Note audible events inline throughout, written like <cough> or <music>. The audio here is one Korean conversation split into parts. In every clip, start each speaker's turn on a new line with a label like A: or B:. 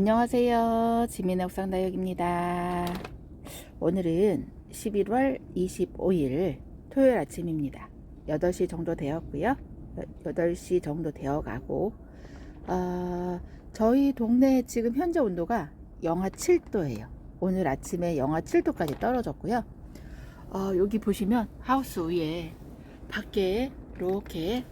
A: 안녕하세요. 지민의 옥상다육입니다. 오늘은 11월 25일 토요일 아침입니다. 8시 정도 되었고요. 8시 정도 되어가고 어, 저희 동네 지금 현재 온도가 영하 7도예요. 오늘 아침에 영하 7도까지 떨어졌고요. 어, 여기 보시면 하우스 위에 밖에 이렇게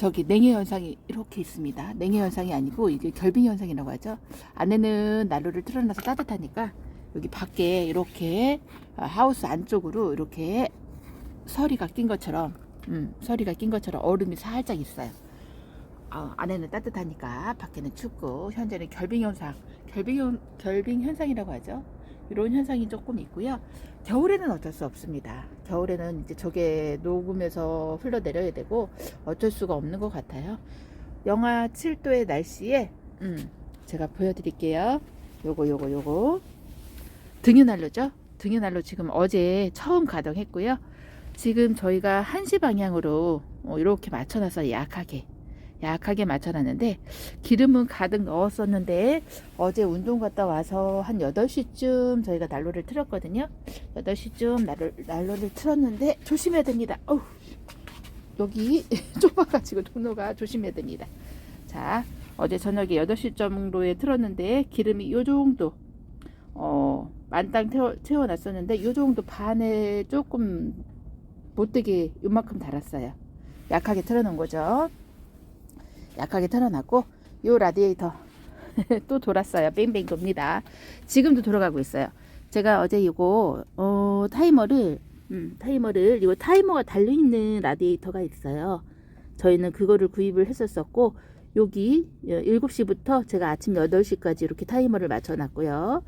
A: 저기 냉해 현상이 이렇게 있습니다. 냉해 현상이 아니고 이게 결빙 현상이라고 하죠. 안에는 난로를 틀어놔서 따뜻하니까 여기 밖에 이렇게 아, 하우스 안쪽으로 이렇게 서리가 낀 것처럼 음, 서리가 낀 것처럼 얼음이 살짝 있어요. 어, 안에는 따뜻하니까 밖에는 춥고 현재는 결빙 현상, 결빙 현- 결빙 현상이라고 하죠. 이런 현상이 조금 있고요. 겨울에는 어쩔 수 없습니다. 겨울에는 이제 저게 녹으면서 흘러내려야 되고 어쩔 수가 없는 것 같아요. 영하 7도의 날씨에 음, 제가 보여드릴게요. 요거 요거 요거 등유난로죠. 등유난로 지금 어제 처음 가동했고요. 지금 저희가 1시 방향으로 어, 이렇게 맞춰놔서 약하게 약하게 맞춰놨는데 기름은 가득 넣었었는데 어제 운동 갔다 와서 한 8시쯤 저희가 난로를 틀었거든요. 8시쯤 난로, 난로를 틀었는데 조심해야 됩니다. 어우, 여기 <laughs> 좁아가지고 통로가 조심해야 됩니다. 자, 어제 저녁에 8시 정도에 틀었는데 기름이 요 정도 어, 만땅 태워, 채워놨었는데 요 정도 반에 조금 못되게 요만큼 달았어요. 약하게 틀어놓은 거죠. 약하게 틀어놨고 요 라디에이터 <laughs> 또 돌았어요. 뱅뱅 돕니다. 지금도 돌아가고 있어요. 제가 어제 이거 어, 타이머를 음, 타이머를 이거 타이머가 달려 있는 라디에이터가 있어요. 저희는 그거를 구입을 했었었고 여기 7시부터 제가 아침 8시까지 이렇게 타이머를 맞춰 놨고요.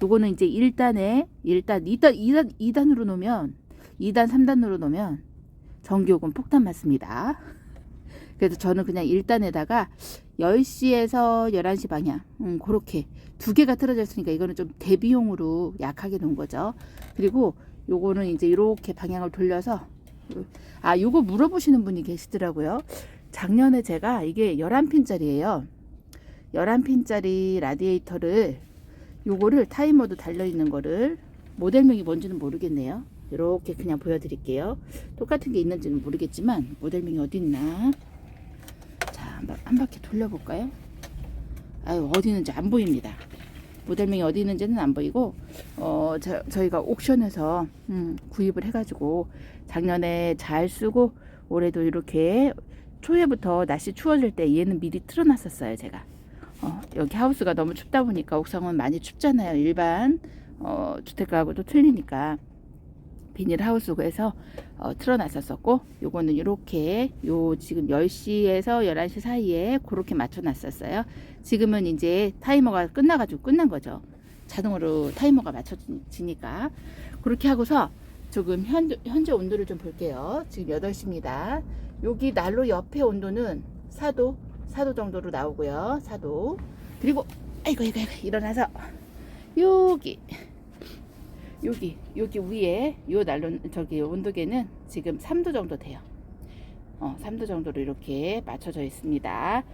A: 요거는 이제 1단에 1단 2단 2단 2단으로 놓으면 2단 3단으로 놓으면 전기요금 폭탄 맞습니다. 그래서 저는 그냥 1단에다가 10시에서 11시 방향 음, 그렇게 두 개가 틀어져 있으니까 이거는 좀 대비용으로 약하게 놓은 거죠. 그리고 요거는 이제 이렇게 방향을 돌려서 아 요거 물어보시는 분이 계시더라고요. 작년에 제가 이게 11핀짜리예요. 11핀짜리 라디에이터를 요거를 타이머도 달려 있는 거를 모델명이 뭔지는 모르겠네요. 이렇게 그냥 보여드릴게요. 똑같은 게 있는지는 모르겠지만 모델명이 어디 있나? 자, 한, 바, 한 바퀴 돌려볼까요? 아유, 어디 있는지 안 보입니다. 모델명이 어디 있는지는 안 보이고, 어, 저, 저희가 옥션에서 음, 구입을 해가지고 작년에 잘 쓰고 올해도 이렇게 초에부터 날씨 추워질 때 얘는 미리 틀어놨었어요, 제가. 어, 여기 하우스가 너무 춥다 보니까 옥상은 많이 춥잖아요. 일반 어, 주택가하고도 틀리니까 비닐 하우스에서 어, 틀어놨었었고 요거는 이렇게 요 지금 10시에서 11시 사이에 그렇게 맞춰놨었어요. 지금은 이제 타이머가 끝나가지고 끝난 거죠. 자동으로 타이머가 맞춰지니까 그렇게 하고서 조금 현, 현재 온도를 좀 볼게요. 지금 8시입니다. 여기 난로 옆에 온도는 4도 4도 정도로 나오고요. 4도. 그리고 아이고 아이고 아이고 일어나서 여기 여기 여기 위에 요 난로 저기 온도계는 지금 3도 정도 돼요. 어, 3도 정도로 이렇게 맞춰져 있습니다.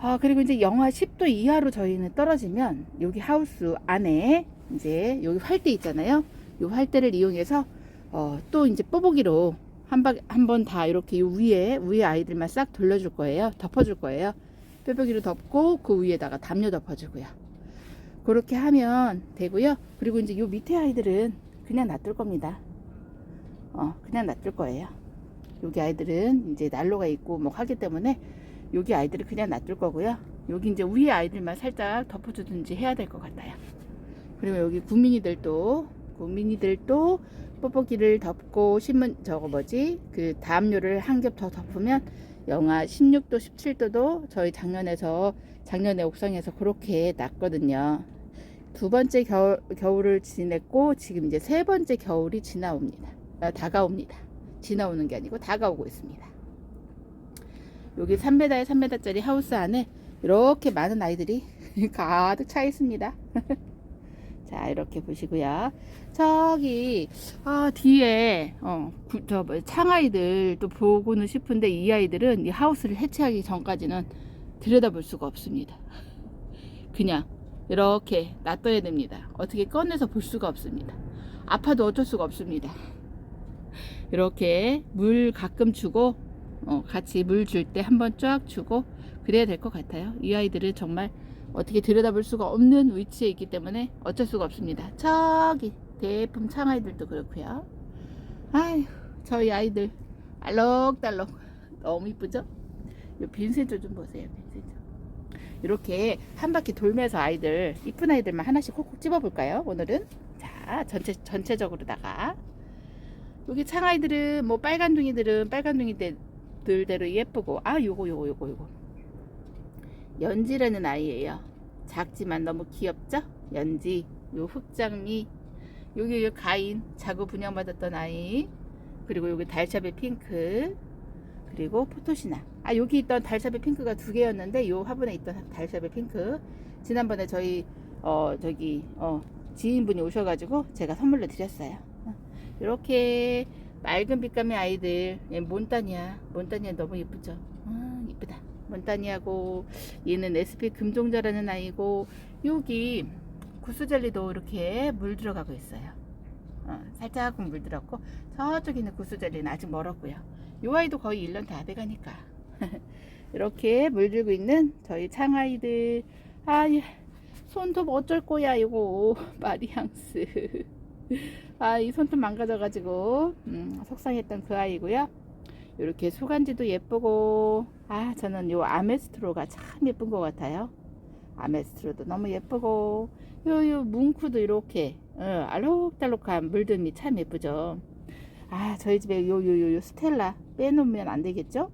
A: 아, 그리고 이제 영하 10도 이하로 저희는 떨어지면 여기 하우스 안에 이제 여기 활대 있잖아요. 요 활대를 이용해서 어, 또 이제 뽀보기로 한번 다 이렇게 요 위에 위에 아이들만 싹 돌려줄 거예요. 덮어줄 거예요. 뼈벽이로 덮고 그 위에다가 담요 덮어주고요. 그렇게 하면 되고요. 그리고 이제 요 밑에 아이들은 그냥 놔둘 겁니다. 어, 그냥 놔둘 거예요. 여기 아이들은 이제 난로가 있고 뭐 하기 때문에 여기 아이들은 그냥 놔둘 거고요. 여기 이제 위에 아이들만 살짝 덮어주든지 해야 될 것 같아요. 그리고 여기 구민이들도 구민이들도 뽁뽁이를 덮고 신문 저거 뭐지 그 담요를 한 겹 더 덮으면 영하 16도 17도도 저희 작년에서 작년에 옥상에서 그렇게 났거든요. 두 번째 겨울, 겨울을 지냈고 지금 이제 세 번째 겨울이 지나옵니다. 아, 다가옵니다. 지나오는 게 아니고 다가오고 있습니다. 여기 3m에 3m짜리 하우스 안에 이렇게 많은 아이들이 <laughs> 가득 차 있습니다. <laughs> 자 이렇게 보시고요. 저기 아 뒤에 어저 뭐, 창아이들 또 보고는 싶은데 이 아이들은 이 하우스를 해체하기 전까지는 들여다볼 수가 없습니다. <laughs> 그냥 이렇게 놔둬야 됩니다. 어떻게 꺼내서 볼 수가 없습니다. 아파도 어쩔 수가 없습니다. 이렇게 물 가끔 주고 어, 같이 물 줄 때 한번 쫙 주고 그래야 될 것 같아요. 이 아이들은 정말 어떻게 들여다볼 수가 없는 위치에 있기 때문에 어쩔 수가 없습니다. 저기 대품 창아이들도 그렇고요. 아휴 저희 아이들 알록달록 너무 이쁘죠? 이 빈센조 좀 보세요. 빈센조. 이렇게 한 바퀴 돌면서 아이들 이쁜 아이들만 하나씩 콕콕 집어 볼까요? 오늘은? 자 전체 전체적으로다가. 여기 창아이들은 뭐 빨간둥이들은 빨간둥이들대로 예쁘고. 아 요거 요거 요거 요거. 연지라는 아이예요. 작지만 너무 귀엽죠? 연지. 요 흑장미. 여기 요 가인 자구 분양받았던 아이. 그리고 여기 달샤베 핑크 그리고 포토시나. 아 여기 있던 달샤베 핑크가 두 개였는데 요 화분에 있던 달샤베 핑크. 지난번에 저희 어 저기 어 지인분이 오셔가지고 제가 선물로 드렸어요. 어, 이렇게 맑은 빛감의 아이들. 얘 몬따니아. 몬따니아 너무 예쁘죠? 아 이쁘다. 몬따니아고 얘는 SP 금종자라는 아이고 여기 구스젤리도 이렇게 물 들어가고 있어요. 어, 살짝 물 들었고 저쪽에 있는 구스젤리는 아직 멀었고요 요 아이도 거의 1년 다 돼가니까. <laughs> 이렇게 물들고 있는 저희 창아이들. 아 예. 손톱 어쩔 거야 이거. <laughs> 마리앙스 <laughs> 아 이 손톱 망가져가지고 음, 속상했던 그 아이고요. 이렇게 수간지도 예쁘고. 아 저는 요 아메스트로가 참 예쁜 것 같아요. 아메스트로도 너무 예쁘고. 요요 뭉크도 이렇게 어, 알록달록한 물듬이 참 예쁘죠 아 저희 집에 요 요 요 요 스텔라 빼놓으면 안 되겠죠?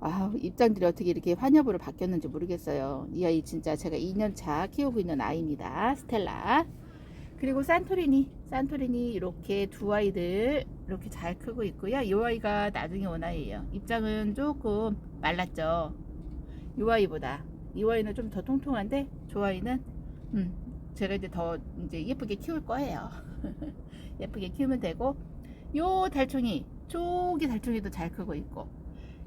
A: 아 입장들이 어떻게 이렇게 환엽으로 바뀌었는지 모르겠어요. 이 아이 진짜 제가 2년차 키우고 있는 아이입니다. 스텔라. 그리고 산토리니. 산토리니 이렇게 두 아이들 이렇게 잘 크고 있고요. 이 아이가 나중에 온 아이예요. 입장은 조금 말랐죠. 이 아이보다. 이 아이는 좀 더 통통한데 저 아이는 음 제가 이제 더 이제 예쁘게 키울 거예요 <laughs> 예쁘게 키우면 되고 요 달총이 쪽이 달총이도 잘 크고 있고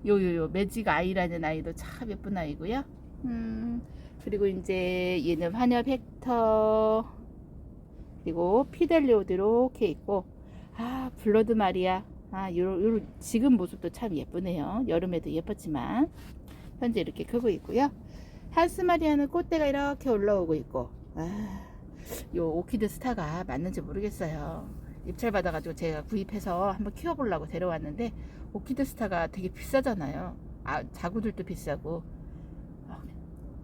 A: 요요요 매직 아이라는 아이도 참 예쁜 아이고요. 음 그리고 이제 얘는 환엽 헥터 그리고 피델리오도 이렇게 있고 아 블러드 마리아. 아 요런, 요런 지금 모습도 참 예쁘네요. 여름에도 예뻤지만 현재 이렇게 크고 있고요. 한스 마리아는 꽃대가 이렇게 올라오고 있고 아, 요 오키드 스타가 맞는지 모르겠어요. 입찰 받아가지고 제가 구입해서 한번 키워보려고 데려왔는데 오키드 스타가 되게 비싸잖아요. 아 자구들도 비싸고. 어,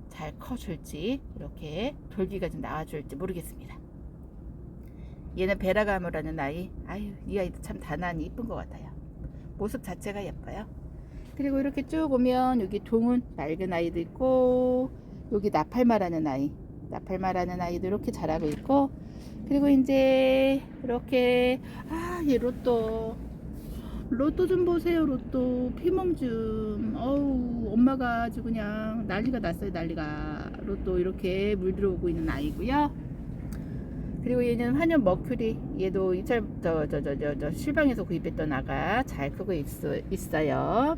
A: 잘 커줄지 이렇게 돌기가 좀 나와줄지 모르겠습니다. 얘는 베라가무라는 아이. 아유 이 아이도 참 단안이 이쁜 것 같아요. 모습 자체가 예뻐요. 그리고 이렇게 쭉 오면 여기 동은 맑은 아이도 있고 여기 나팔마라는 아이 나팔마라는 아이도 이렇게 자라고 있고 그리고 이제 이렇게 아얘 로또. 로또 좀 보세요 로또. 피멍 좀. 어우 엄마가 아주 그냥 난리가 났어요 난리가. 로또 이렇게 물 들어오고 있는 아이고요. 그리고 얘는 환연 머큐리. 얘도 이철 저저 저저 실방에서 구입했던 아가 잘 크고 있, 있어요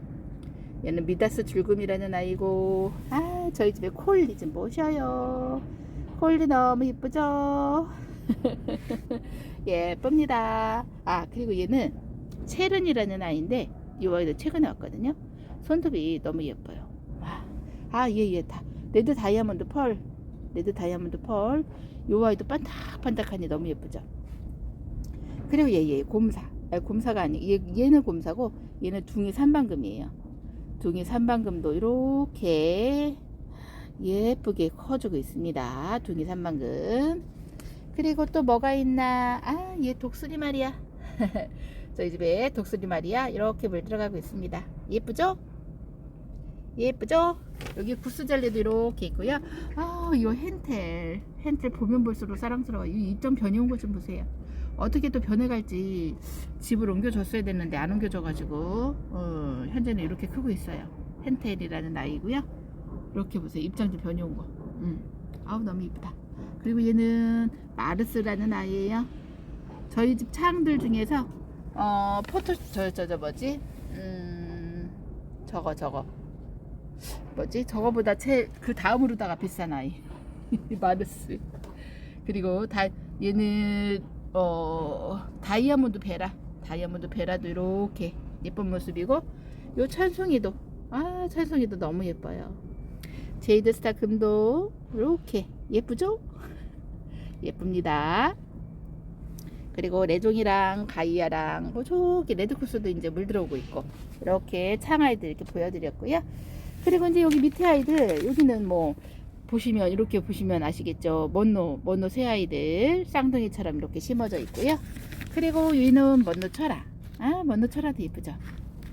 A: 얘는 미다스 줄금이라는 아이고. 아 저희 집에 콜리 좀 모셔요. 콜리 너무 이쁘죠? <laughs> 예쁩니다. 아 그리고 얘는 체른이라는 아이인데 이 아이도 최근에 왔거든요. 손톱이 너무 예뻐요. 아얘얘 다 레드 다이아몬드 펄 레드 다이아몬드 펄. 요 아이도 반짝반짝하니 너무 예쁘죠? 그리고 얘 얘 곰사. 아니, 곰사가 아니 얘, 얘는 곰사고 얘는 둥이 삼방금이에요 둥이 삼방금도 이렇게 예쁘게 커주고 있습니다. 둥이 삼방금. 그리고 또 뭐가 있나? 아 얘 독수리 말이야. <laughs> 저희 집에 독수리 말이야. 이렇게 물 들어가고 있습니다. 예쁘죠? 예쁘죠? 여기 구스젤리도 이렇게 있고요. 아이 hen텔. hen텔 보면 볼수록 사랑스러워요. 이 입점 변해온 것 좀 보세요 어떻게 또 변해갈지 집을 옮겨줬어야 됐는데 안 옮겨져가지고 어, 현재는 이렇게 크고 있어요. hen텔이라는 아이고요. 이렇게 보세요. 입장도 변해온 거. 음. 아우 너무 이쁘다. 그리고 얘는 마르스라는 아이예요. 저희 집 창들 중에서 어 포토 저저저 뭐지? 음 저거 저거. 뭐지? 저거보다 제그 다음으로다가 비싼 아이. <laughs> 마르스. 그리고 다 얘는 어 다이아몬드 베라. 다이아몬드 베라도 이렇게 예쁜 모습이고 요 찬송이도 아 찬송이도 너무 예뻐요. 제이드 스타 금도 이렇게 예쁘죠? <laughs> 예쁩니다. 그리고 레종이랑 가이아랑 뭐 저기 레드코스도 이제 물 들어오고 있고 이렇게 창 아이들 이렇게 보여드렸고요. 그리고 이제 여기 밑에 아이들 여기는 뭐 보시면 이렇게 보시면 아시겠죠? 먼노 먼노 새 아이들 쌍둥이처럼 이렇게 심어져 있고요. 그리고 얘는 먼노 철아 아 먼노 철아도 예쁘죠?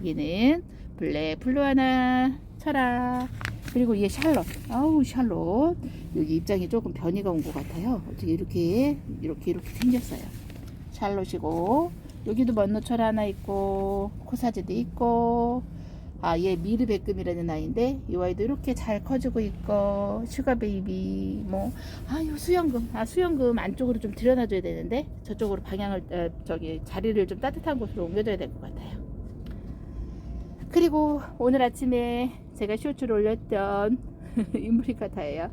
A: 얘는 블랙 블루하나 철아 그리고 얘 샬롯 아우 샬롯 여기 입장이 조금 변이가 온 것 같아요. 어떻게 이렇게 이렇게 이렇게 생겼어요. 샬롯이고 여기도 먼노철 하나 있고 코사지도 있고 아얘 미르 백금이라는 아이인데 이 아이도 이렇게 잘 커지고 있고 슈가 베이비 뭐아요 수영금 아 수영금 안쪽으로 좀 들여놔줘야 되는데 저쪽으로 방향을 어, 저기 자리를 좀 따뜻한 곳으로 옮겨줘야 될 것 같아요. 그리고 오늘 아침에 제가 쇼츠를 올렸던 <laughs> 인브리카타예요.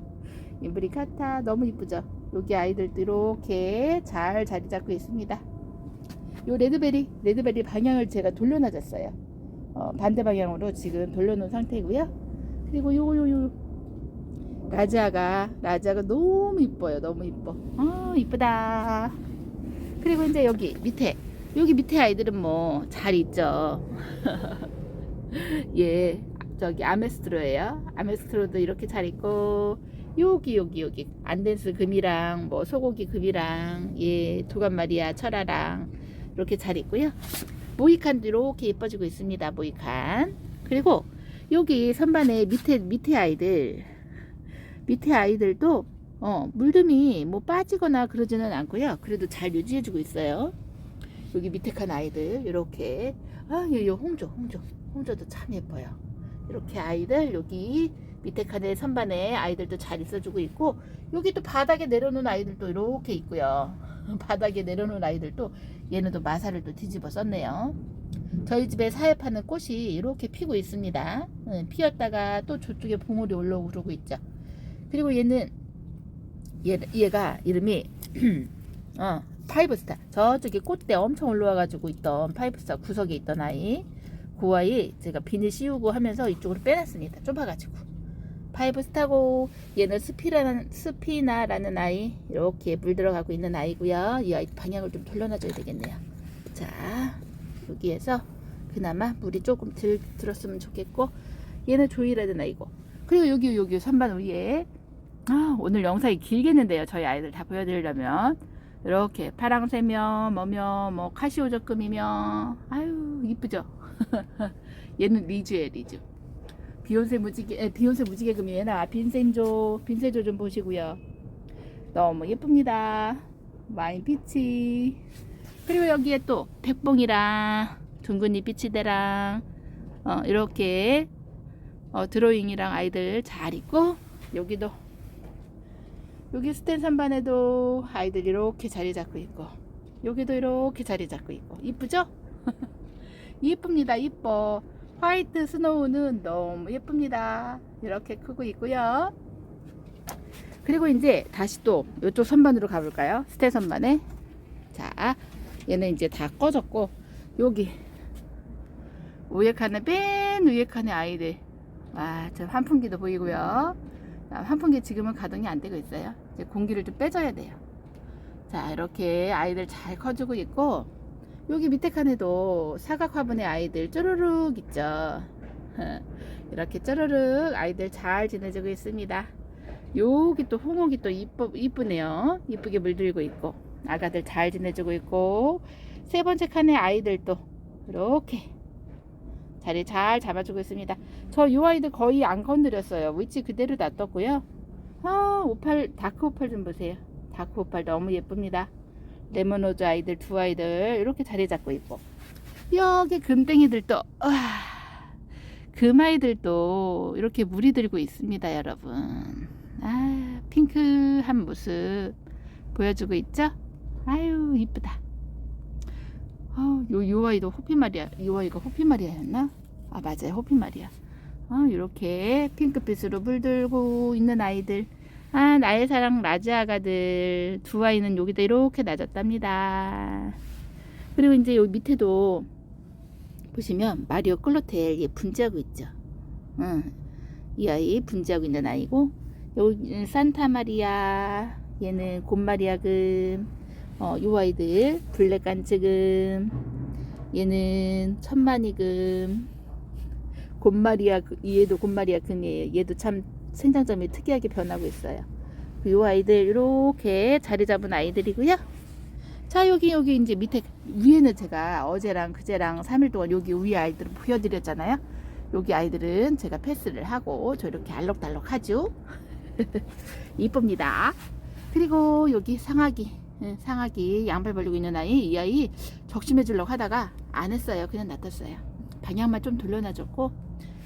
A: 인브리카타 너무 이쁘죠? 여기 아이들도 이렇게 잘 자리 잡고 있습니다. 요 레드베리, 레드베리 방향을 제가 돌려놔줬어요. 어, 반대 방향으로 지금 돌려놓은 상태고요. 그리고 요거 요요 라자가 라자가 너무 이뻐요. 너무 이뻐. 아 이쁘다. 그리고 이제 여기 밑에 여기 밑에 아이들은 뭐 잘 있죠. <laughs> 예, 저기 아메스트로예요. 아메스트로도 이렇게 잘 있고 여기 여기 여기 안덴스 금이랑 뭐 소고기 금이랑 예 두간 마리아 철아랑 이렇게 잘 있고요. 모이칸도 이렇게 예뻐지고 있습니다. 모이칸 그리고 여기 선반에 밑에 밑에 아이들 밑에 아이들도 어 물듬이 뭐 빠지거나 그러지는 않고요. 그래도 잘 유지해주고 있어요. 여기 밑에 칸 아이들 이렇게 아 요 요 홍조 홍조 홍조도 참 예뻐요. 이렇게 아이들 여기 밑에 칸에 선반에 아이들도 잘 있어주고 있고 여기 또 바닥에 내려놓은 아이들도 이렇게 있고요. <laughs> 바닥에 내려놓은 아이들도 또 마사를 또 뒤집어 썼네요. 저희 집에 사회 파는 꽃이 이렇게 피고 있습니다. 응, 피었다가 또 저쪽에 봉우리 올라오고 있죠. 그리고 얘는 얘, 얘가 이름이 <clears throat> 어, 파이브스타 저쪽에 꽃대 엄청 올라와가지고 있던 파이브스타 구석에 있던 아이 그 아이 제가 비닐 씌우고 하면서 이쪽으로 빼놨습니다. 좁아가지고 파이브 스타고 얘는 스피라는 스피나라는 아이 이렇게 물 들어가고 있는 아이고요. 이 아이 방향을 좀 돌려놔줘야 되겠네요. 자 여기에서 그나마 물이 조금 들, 들었으면 좋겠고 얘는 조이라는 아이고 그리고 여기 여기 선반 위에 아, 오늘 영상이 길겠는데요. 저희 아이들 다 보여드리려면 이렇게 파랑새며 뭐며 뭐 카시오적금이며 아유 이쁘죠. <laughs> 얘는 리즈에 리즈. 비욘세 무지개 에, 비욘세 무지개금이 얘나 빈센조 빈센조 좀 보시고요. 너무 예쁩니다. 와인 피치. 그리고 여기에 또 백봉이랑 둥근잎 피치대랑 어, 이렇게 어, 드로잉이랑 아이들 잘 있고 여기도 여기 스탠 선반에도 아이들 이렇게 자리 잡고 있고 여기도 이렇게 자리 잡고 있고 이쁘죠? <laughs> 이쁩니다 이뻐 화이트 스노우는 너무 예쁩니다. 이렇게 크고 있고요. 그리고 이제 다시 또 이쪽 선반으로 가볼까요? 스탠 선반에. 자 얘는 이제 다 꺼졌고 여기 위에 칸에 맨 위에 칸에 아이들. 와 저 환풍기도 보이고요. 아, 환풍기 지금은 가동이 안 되고 있어요. 이제 공기를 좀 빼줘야 돼요. 자, 이렇게 아이들 잘 커지고 있고, 여기 밑에 칸에도 사각 화분의 아이들 쪼르륵 있죠. 이렇게 쪼르륵 아이들 잘 지내주고 있습니다. 여기 또 홍옥이 또 이쁘, 이쁘네요. 이쁘게 물들고 있고, 아가들 잘 지내주고 있고, 세 번째 칸의 아이들도 이렇게 자리 잘 잡아주고 있습니다. 저 요 아이들 거의 안 건드렸어요. 위치 그대로 놔뒀고요. 아, 오팔, 다크 오팔 좀 보세요. 다크 오팔 너무 예쁩니다. 레모노즈 아이들 두 아이들 이렇게 자리 잡고 있고 여기 금땡이들도 와, 금 아이들도 이렇게 물이 들고 있습니다, 여러분. 아, 핑크한 모습 보여주고 있죠? 아유, 이쁘다. 어, 요, 요 아이도 호피마리아, 요 아이가 호피마리아였나? 아, 맞아요. 호피마리아. 어, 이렇게 핑크빛으로 물들고 있는 아이들. 아, 나의 사랑 라지 아가들. 두 아이는 여기다 이렇게 놔줬답니다. 그리고 이제 여기 밑에도 보시면 마리오 클로텔 얘 분지하고 있죠. 응. 이 아이 분지하고 있는 아이고 여기 산타 마리아 얘는 곰마리아금 어, 요 아이들 블랙 간츠금 얘는 천만이금 곰마리아 그- 얘도 곰마리아 금이에요. 얘도 참 생장점이 특이하게 변하고 있어요. 그요 아이들 이렇게 자리 잡은 아이들이고요. 자 여기 여기 이제 밑에 위에는 제가 어제랑 그제랑 3일 동안 여기 위에 아이들을 보여드렸잖아요. 여기 아이들은 제가 패스를 하고 저 이렇게 알록달록 하죠. <laughs> 이쁩니다. 그리고 여기 상아기 예, 상아기 양발 벌리고 있는 아이 이 아이 적심해 주려고 하다가 안 했어요. 그냥 놔뒀어요. 방향만 좀 돌려놔줬고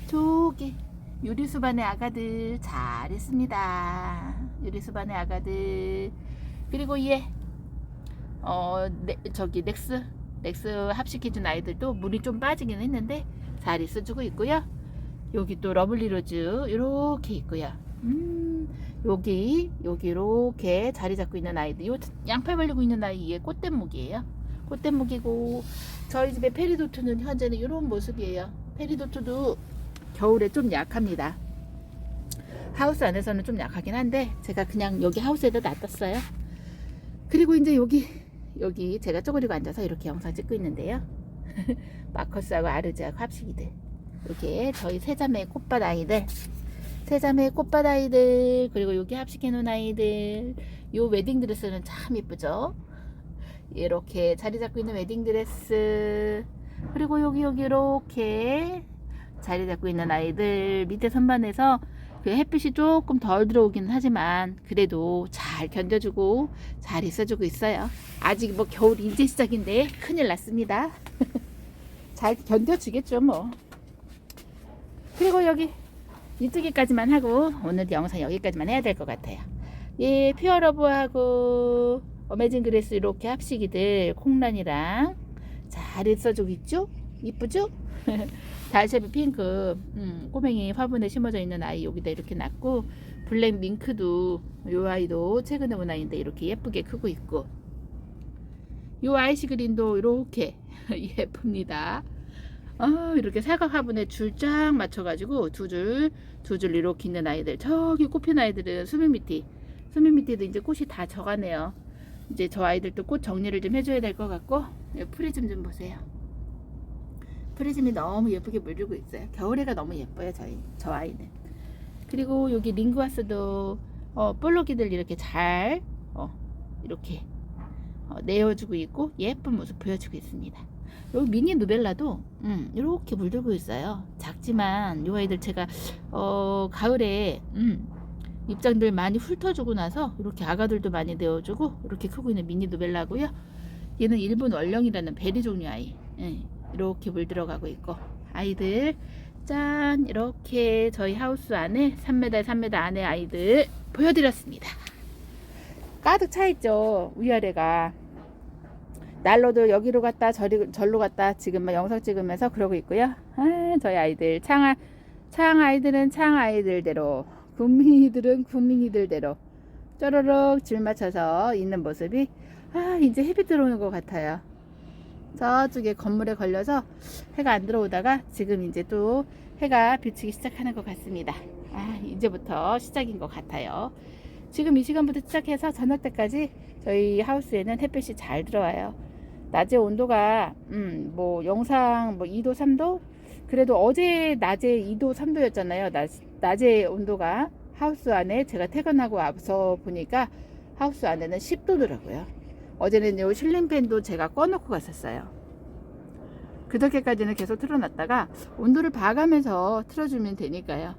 A: 저기 유리수반의 아가들 잘했습니다. 유리수반의 아가들 그리고 얘 어, 네, 저기 넥스 넥스 합식해준 아이들도 물이 좀 빠지긴 했는데 잘 있어주고 있고요. 여기 또 러블리로즈 이렇게 있고요. 음, 여기 여기 이렇게 자리 잡고 있는 아이들. 요 양팔 벌리고 있는 아이 얘 꽃대목이에요. 꽃대목이고 저희 집에 페리도트는 현재는 이런 모습이에요. 페리도트도 겨울에 좀 약합니다. 하우스 안에서는 좀 약하긴 한데 제가 그냥 여기 하우스에다 놔뒀어요. 그리고 이제 여기 여기 제가 쪼그리고 앉아서 이렇게 영상 찍고 있는데요. <laughs> 마커스하고 아르즈하고 합식이들. 이렇게 저희 세자매 꽃밭 아이들. 세자매 꽃밭 아이들. 그리고 여기 합식해 놓은 아이들. 요 웨딩 드레스는 참 예쁘죠? 이렇게 자리 잡고 있는 웨딩 드레스. 그리고 여기 여기 이렇게 자리 잡고 있는 아이들. 밑에 선반에서 그 햇빛이 조금 덜 들어오긴 하지만 그래도 잘 견뎌주고 잘 있어주고 있어요. 아직 뭐 겨울 이제 시작인데 큰일 났습니다. <laughs> 잘 견뎌주겠죠 뭐. 그리고 여기 이쪽에까지만 하고 오늘 영상 여기까지만 해야 될 것 같아요. 예, 퓨어러브하고 어메진 그레스 이렇게 합식이들 콩란이랑 잘 있어주고 있죠? 이쁘죠? <laughs> 달샤비 핑크 음, 꼬맹이 화분에 심어져 있는 아이 여기다 이렇게 놨고 블랙 밍크도 요 아이도 최근에 온 아이인데 이렇게 예쁘게 크고 있고 요 아이시 그린도 이렇게 <laughs> 예쁩니다. 아, 이렇게 사각 화분에 줄 쫙 맞춰가지고 두 줄, 두 줄 이렇게 있는 아이들. 저기 꽃핀 아이들은 수미미티. 수미미티도 이제 꽃이 다 져가네요. 이제 저 아이들도 꽃 정리를 좀 해줘야 될 것 같고, 이 프리즘 좀 보세요. 프리즘이 너무 예쁘게 물들고 있어요. 겨울에가 너무 예뻐요, 저희, 저 아이는. 그리고 여기 링구아스도, 어, 볼로기들 이렇게 잘, 어, 이렇게, 어, 내어주고 있고, 예쁜 모습 보여주고 있습니다. 여기 미니 누벨라도 음, 이렇게 물들고 있어요. 작지만 요 아이들 제가 어, 가을에 음, 입장들 많이 훑어주고 나서 이렇게 아가들도 많이 내어주고 이렇게 크고 있는 미니 누벨라고요. 얘는 일본 원령이라는 베리 종류 아이. 예, 이렇게 물들어가고 있고 아이들 짠 이렇게 저희 하우스 안에 3m 3m 안에 아이들 보여드렸습니다. 가득 차 있죠 위아래가. 난로도 여기로 갔다 저리, 절로 갔다 지금 막 영상 찍으면서 그러고 있고요. 아, 저희 아이들 창, 창 아이들은 창 아이들대로 군민이들은 군민이들대로 쪼르륵 줄 맞춰서 있는 모습이 아 이제 햇빛 들어오는 것 같아요. 저쪽에 건물에 걸려서 해가 안 들어오다가 지금 이제 또 해가 비치기 시작하는 것 같습니다. 아 이제부터 시작인 것 같아요. 지금 이 시간부터 시작해서 저녁 때까지 저희 하우스에는 햇빛이 잘 들어와요. 낮에 온도가 음 뭐 영상 뭐 2도 3도 그래도 어제 낮에 2도 3도였잖아요. 낮, 낮에 온도가 하우스 안에 제가 퇴근하고 와서 보니까 하우스 안에는 10도더라고요. 어제는 요 실링팬도 제가 꺼놓고 갔었어요. 그저께까지는 계속 틀어놨다가 온도를 봐가면서 틀어주면 되니까요.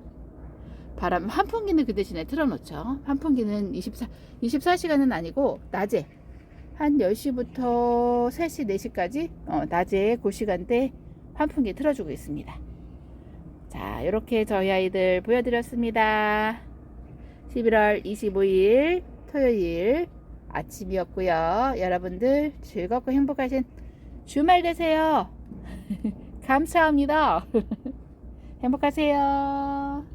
A: 바람 환풍기는 그 대신에 틀어놓죠. 환풍기는 24, 24시간은 아니고 낮에 한 10시부터 3시, 4시까지 어, 낮에 그 시간대 환풍기 틀어주고 있습니다. 자, 이렇게 저희 아이들 보여드렸습니다. 11월 25일 토요일 아침이었고요. 여러분들 즐겁고 행복하신 주말 되세요. <laughs> 감사합니다. <laughs> 행복하세요.